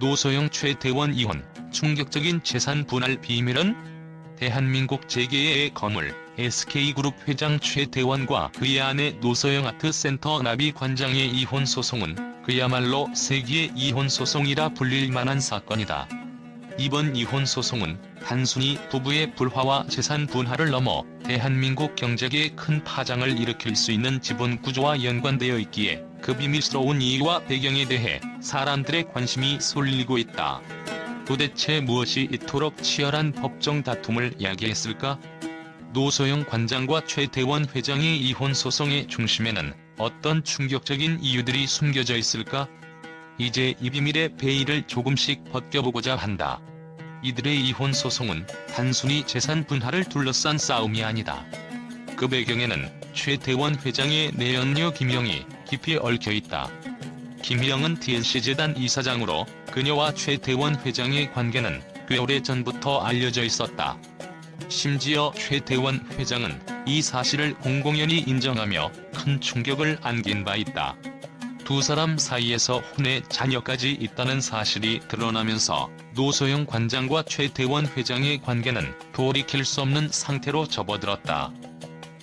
노소영 최대원 이혼, 충격적인 재산 분할 비밀은? 대한민국 재계의 거물, SK그룹 회장 최대원과 그의 아내 노소영 아트센터 나비 관장의 이혼 소송은 그야말로 세기의 이혼 소송이라 불릴 만한 사건이다. 이번 이혼 소송은 단순히 부부의 불화와 재산 분할을 넘어 대한민국 경제계에 큰 파장을 일으킬 수 있는 지분 구조와 연관되어 있기에 그 비밀스러운 이유와 배경에 대해 사람들의 관심이 쏠리고 있다. 도대체 무엇이 이토록 치열한 법정 다툼을 야기했을까? 노소영 관장과 최대원 회장의 이혼 소송의 중심에는 어떤 충격적인 이유들이 숨겨져 있을까? 이제 이 비밀의 베일을 조금씩 벗겨보고자 한다. 이들의 이혼 소송은 단순히 재산 분할을 둘러싼 싸움이 아니다. 그 배경에는 최대원 회장의 내연녀 김영이 깊이 얽혀 있다. 김희영은 TNC재단 이사장으로 그녀와 최대원 회장의 관계는 꽤 오래 전부터 알려져 있었다. 심지어 최대원 회장은 이 사실을 공공연히 인정하며 큰 충격을 안긴 바 있다. 두 사람 사이에서 혼의 자녀까지 있다는 사실이 드러나면서 노소영 관장과 최대원 회장의 관계는 돌이킬 수 없는 상태로 접어들었다.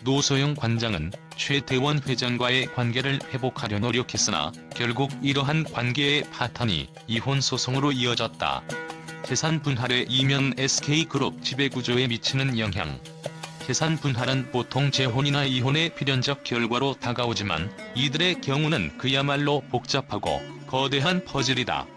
노소영 관장은 최대원 회장과의 관계를 회복하려 노력했으나 결국 이러한 관계의 파탄이 이혼 소송으로 이어졌다. 재산 분할의 이면 SK그룹 지배구조에 미치는 영향 재산 분할은 보통 재혼이나 이혼의 필연적 결과로 다가오지만 이들의 경우는 그야말로 복잡하고 거대한 퍼즐이다.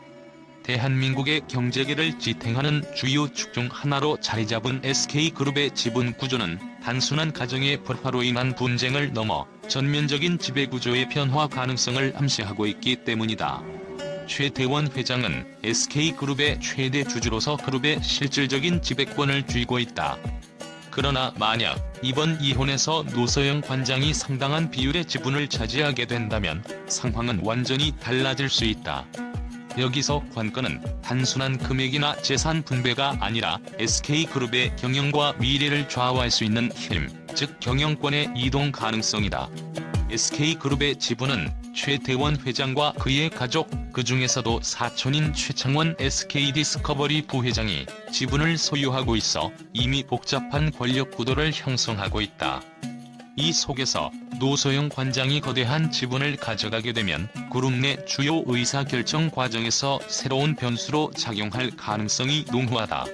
대한민국의 경제계를 지탱하는 주요 축 중 하나로 자리 잡은 SK그룹의 지분 구조는 단순한 가정의 불화로 인한 분쟁을 넘어 전면적인 지배구조의 변화 가능성을 암시하고 있기 때문이다. 최대원 회장은 SK그룹의 최대 주주로서 그룹의 실질적인 지배권을 쥐고 있다. 그러나 만약 이번 이혼에서 노서영 관장이 상당한 비율의 지분을 차지하게 된다면 상황은 완전히 달라질 수 있다. 여기서 관건은 단순한 금액이나 재산 분배가 아니라 SK그룹의 경영과 미래를 좌우할 수 있는 힘, 즉 경영권의 이동 가능성이다. SK그룹의 지분은 최대원 회장과 그의 가족, 그 중에서도 사촌인 최창원 SK디스커버리 부회장이 지분을 소유하고 있어 이미 복잡한 권력 구도를 형성하고 있다. 이 속에서 노소영 관장이 거대한 지분을 가져가게 되면 그룹 내 주요 의사결정 과정에서 새로운 변수로 작용할 가능성이 농후하다.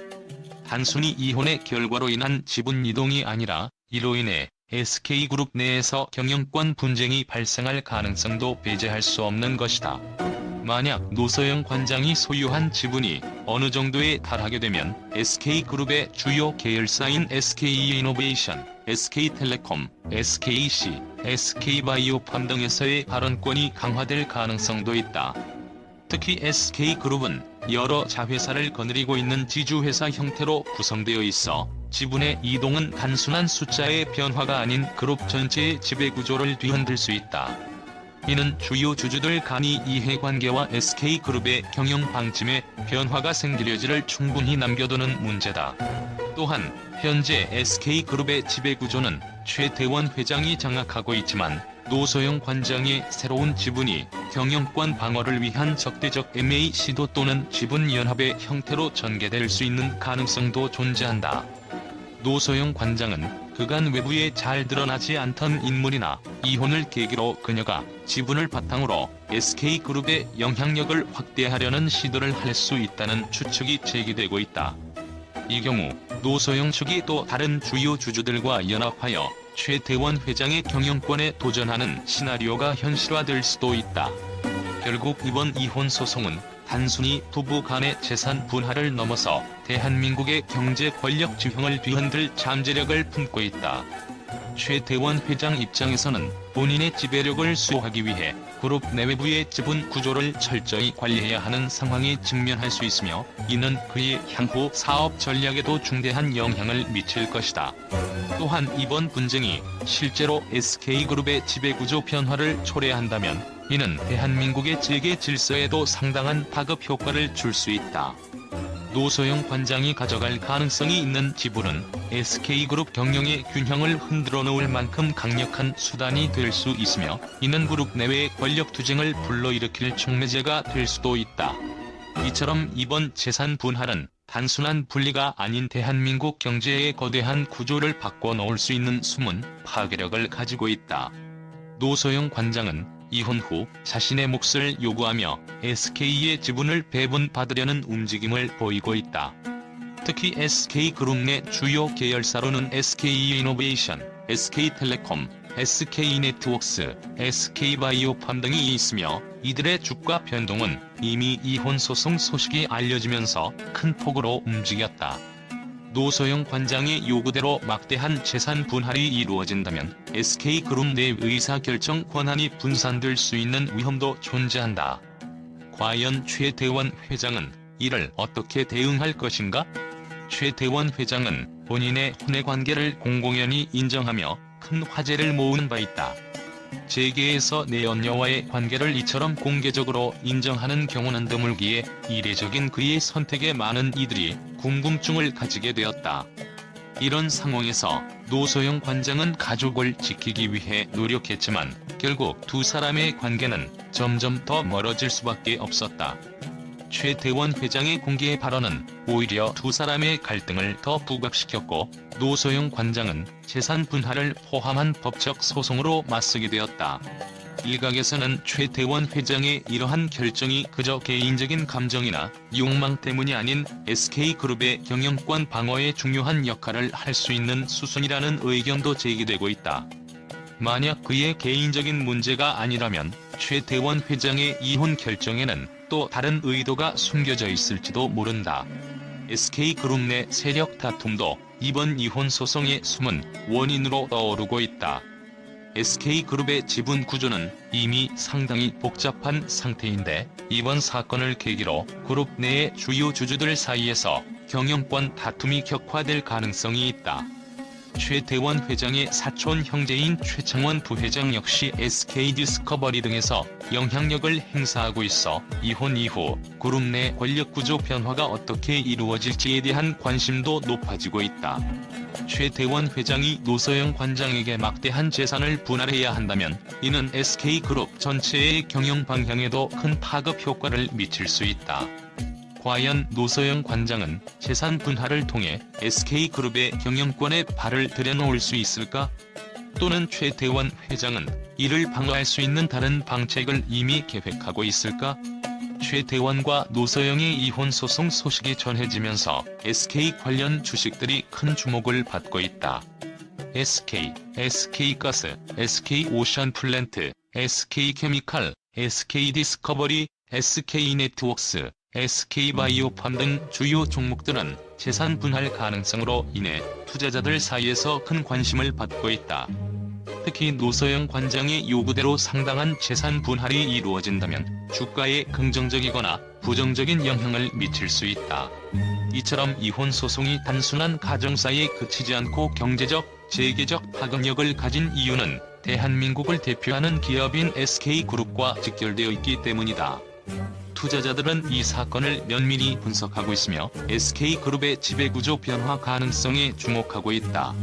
단순히 이혼의 결과로 인한 지분 이동이 아니라 이로 인해 SK그룹 내에서 경영권 분쟁이 발생할 가능성도 배제할 수 없는 것이다. 만약 노서영 관장이 소유한 지분이 어느 정도에 달하게 되면 SK그룹의 주요 계열사인 SK이노베이션, SK텔레콤, SKC, SK바이오팜 등에서의 발언권이 강화될 가능성도 있다. 특히 SK그룹은 여러 자회사를 거느리고 있는 지주회사 형태로 구성되어 있어 지분의 이동은 단순한 숫자의 변화가 아닌 그룹 전체의 지배구조를 뒤흔들 수 있다. 이는 주요 주주들 간의 이해관계와 SK그룹의 경영 방침에 변화가 생길 여지를 충분히 남겨두는 문제다. 또한 현재 SK그룹의 지배구조는 최대원 회장이 장악하고 있지만 노소영 관장의 새로운 지분이 경영권 방어를 위한 적대적 MA 시도 또는 지분 연합의 형태로 전개될 수 있는 가능성도 존재한다. 노소영 관장은 그간 외부에 잘 드러나지 않던 인물이나 이혼을 계기로 그녀가 지분을 바탕으로 SK그룹의 영향력을 확대하려는 시도를 할 수 있다는 추측이 제기되고 있다. 이 경우 노소영 측이 또 다른 주요 주주들과 연합하여 최대원 회장의 경영권에 도전하는 시나리오가 현실화될 수도 있다. 결국 이번 이혼 소송은 단순히 부부 간의 재산 분할을 넘어서 대한민국의 경제 권력 지형을 뒤흔들 잠재력을 품고 있다. 최대원 회장 입장에서는 본인의 지배력을 수호하기 위해 그룹 내외부의 지분 구조를 철저히 관리해야 하는 상황에 직면할 수 있으며 이는 그의 향후 사업 전략에도 중대한 영향을 미칠 것이다. 또한 이번 분쟁이 실제로 SK그룹의 지배구조 변화를 초래한다면 이는 대한민국의 재계 질서에도 상당한 파급 효과를 줄 수 있다. 노소영 관장이 가져갈 가능성이 있는 지분은 SK그룹 경영의 균형을 흔들어 놓을 만큼 강력한 수단이 될 수 있으며 이는 그룹 내외의 권력 투쟁을 불러일으킬 촉매제가 될 수도 있다. 이처럼 이번 재산 분할은 단순한 분리가 아닌 대한민국 경제의 거대한 구조를 바꿔 놓을 수 있는 숨은 파괴력을 가지고 있다. 노소영 관장은 이혼 후 자신의 몫을 요구하며 SK의 지분을 배분받으려는 움직임을 보이고 있다. 특히 SK그룹 내 주요 계열사로는 SK이노베이션, SK텔레콤, SK네트웍스, SK바이오팜 등이 있으며 이들의 주가 변동은 이미 이혼 소송 소식이 알려지면서 큰 폭으로 움직였다. 노소영 관장의 요구대로 막대한 재산 분할이 이루어진다면 SK그룹 내 의사결정 권한이 분산될 수 있는 위험도 존재한다. 과연 최대원 회장은 이를 어떻게 대응할 것인가? 최대원 회장은 본인의 혼외 관계를 공공연히 인정하며 큰 화제를 모으는 바 있다. 재계에서 내연녀와의 관계를 이처럼 공개적으로 인정하는 경우는 드물기에 이례적인 그의 선택에 많은 이들이 궁금증을 가지게 되었다. 이런 상황에서 노소영 관장은 가족을 지키기 위해 노력했지만 결국 두 사람의 관계는 점점 더 멀어질 수밖에 없었다. 최대원 회장의 공개 발언은 오히려 두 사람의 갈등을 더 부각시켰고 노소영 관장은 재산 분할을 포함한 법적 소송으로 맞서게 되었다. 일각에서는 최대원 회장의 이러한 결정이 그저 개인적인 감정이나 욕망 때문이 아닌 SK그룹의 경영권 방어에 중요한 역할을 할 수 있는 수순이라는 의견도 제기되고 있다. 만약 그의 개인적인 문제가 아니라면 최대원 회장의 이혼 결정에는 또 다른 의도가 숨겨져 있을지도 모른다. SK그룹 내 세력 다툼도 이번 이혼 소송의 숨은 원인으로 떠오르고 있다. SK그룹의 지분 구조는 이미 상당히 복잡한 상태인데 이번 사건을 계기로 그룹 내의 주요 주주들 사이에서 경영권 다툼이 격화될 가능성이 있다. 최대원 회장의 사촌 형제인 최창원 부회장 역시 SK디스커버리 등에서 영향력을 행사하고 있어 이혼 이후 그룹 내 권력구조 변화가 어떻게 이루어질지에 대한 관심도 높아지고 있다. 최대원 회장이 노서영 관장에게 막대한 재산을 분할해야 한다면 이는 SK그룹 전체의 경영 방향에도 큰 파급 효과를 미칠 수 있다. 과연 노서영 관장은 재산 분할을 통해 SK그룹의 경영권에 발을 들여놓을 수 있을까? 또는 최대원 회장은 이를 방어할 수 있는 다른 방책을 이미 계획하고 있을까? 최대원과 노서영의 이혼 소송 소식이 전해지면서 SK 관련 주식들이 큰 주목을 받고 있다. SK, SK가스, SK오션플랜트, SK케미칼, SK디스커버리, SK네트웍스, SK바이오팜 등 주요 종목들은 재산 분할 가능성으로 인해 투자자들 사이에서 큰 관심을 받고 있다. 특히 노서영 관장의 요구대로 상당한 재산 분할이 이루어진다면 주가에 긍정적이거나 부정적인 영향을 미칠 수 있다. 이처럼 이혼 소송이 단순한 가정사이에 그치지 않고 경제적, 재계적 파급력을 가진 이유는 대한민국을 대표하는 기업인 SK그룹과 직결되어 있기 때문이다. 투자자들은 이 사건을 면밀히 분석하고 있으며 SK그룹의 지배구조 변화 가능성에 주목하고 있다.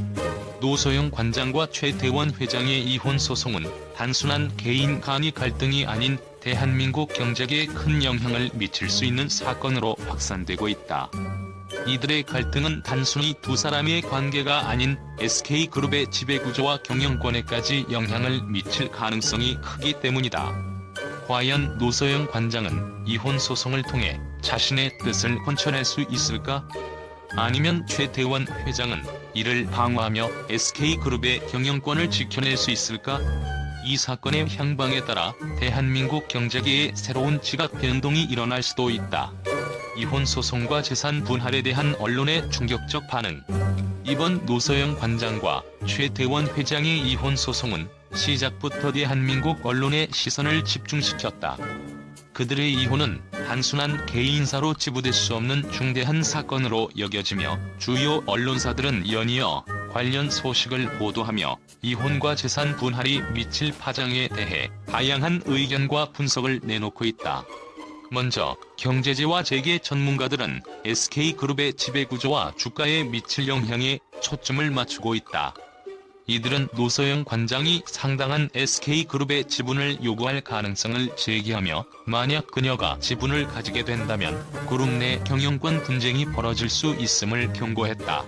노소영 관장과 최대원 회장의 이혼 소송은 단순한 개인 간의 갈등이 아닌 대한민국 경제에 큰 영향을 미칠 수 있는 사건으로 확산되고 있다. 이들의 갈등은 단순히 두 사람의 관계가 아닌 SK그룹의 지배구조와 경영권에까지 영향을 미칠 가능성이 크기 때문이다. 과연 노서영 관장은 이혼 소송을 통해 자신의 뜻을 헌천할 수 있을까? 아니면 최대원 회장은 이를 방어하며 SK그룹의 경영권을 지켜낼 수 있을까? 이 사건의 향방에 따라 대한민국 경제계에 새로운 지각 변동이 일어날 수도 있다. 이혼 소송과 재산 분할에 대한 언론의 충격적 반응. 이번 노서영 관장과 최대원 회장의 이혼 소송은 시작부터 대한민국 언론의 시선을 집중시켰다. 그들의 이혼은 단순한 개인사로 지부될 수 없는 중대한 사건으로 여겨지며 주요 언론사들은 연이어 관련 소식을 보도하며 이혼과 재산 분할이 미칠 파장에 대해 다양한 의견과 분석을 내놓고 있다. 먼저 경제지와 재계 전문가들은 SK그룹의 지배구조와 주가에 미칠 영향에 초점을 맞추고 있다. 이들은 노소영 관장이 상당한 SK그룹의 지분을 요구할 가능성을 제기하며 만약 그녀가 지분을 가지게 된다면 그룹 내 경영권 분쟁이 벌어질 수 있음을 경고했다.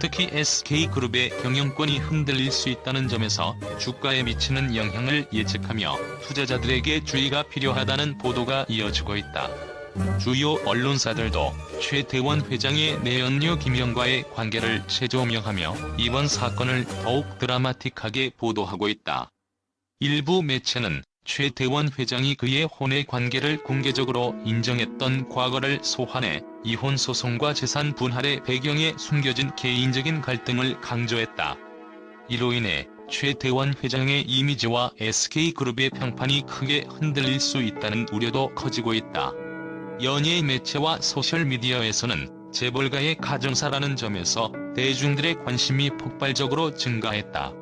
특히 SK그룹의 경영권이 흔들릴 수 있다는 점에서 주가에 미치는 영향을 예측하며 투자자들에게 주의가 필요하다는 보도가 이어지고 있다. 주요 언론사들도 최태원 회장의 내연녀 김영과의 관계를 재조명하며 이번 사건을 더욱 드라마틱하게 보도하고 있다. 일부 매체는 최태원 회장이 그의 혼의 관계를 공개적으로 인정했던 과거를 소환해 이혼 소송과 재산 분할의 배경에 숨겨진 개인적인 갈등을 강조했다. 이로 인해 최태원 회장의 이미지와 SK그룹의 평판이 크게 흔들릴 수 있다는 우려도 커지고 있다. 연예 매체와 소셜미디어에서는 재벌가의 가정사라는 점에서 대중들의 관심이 폭발적으로 증가했다.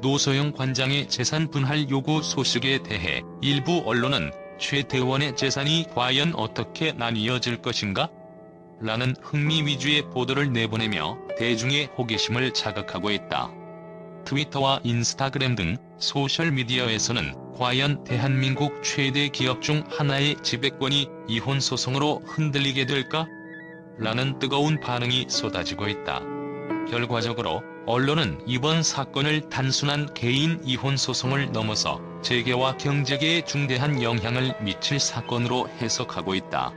노소영 관장의 재산 분할 요구 소식에 대해 일부 언론은 최태원의 재산이 과연 어떻게 나뉘어질 것인가? 라는 흥미 위주의 보도를 내보내며 대중의 호기심을 자극하고 있다. 트위터와 인스타그램 등 소셜미디어에서는 과연 대한민국 최대 기업 중 하나의 지배권이 이혼 소송으로 흔들리게 될까? 라는 뜨거운 반응이 쏟아지고 있다. 결과적으로 언론은 이번 사건을 단순한 개인 이혼 소송을 넘어서 재계와 경제계에 중대한 영향을 미칠 사건으로 해석하고 있다.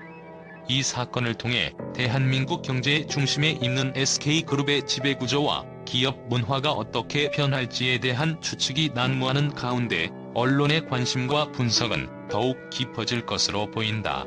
이 사건을 통해 대한민국 경제의 중심에 있는 SK그룹의 지배구조와 기업 문화가 어떻게 변할지에 대한 추측이 난무하는 가운데 언론의 관심과 분석은 더욱 깊어질 것으로 보인다.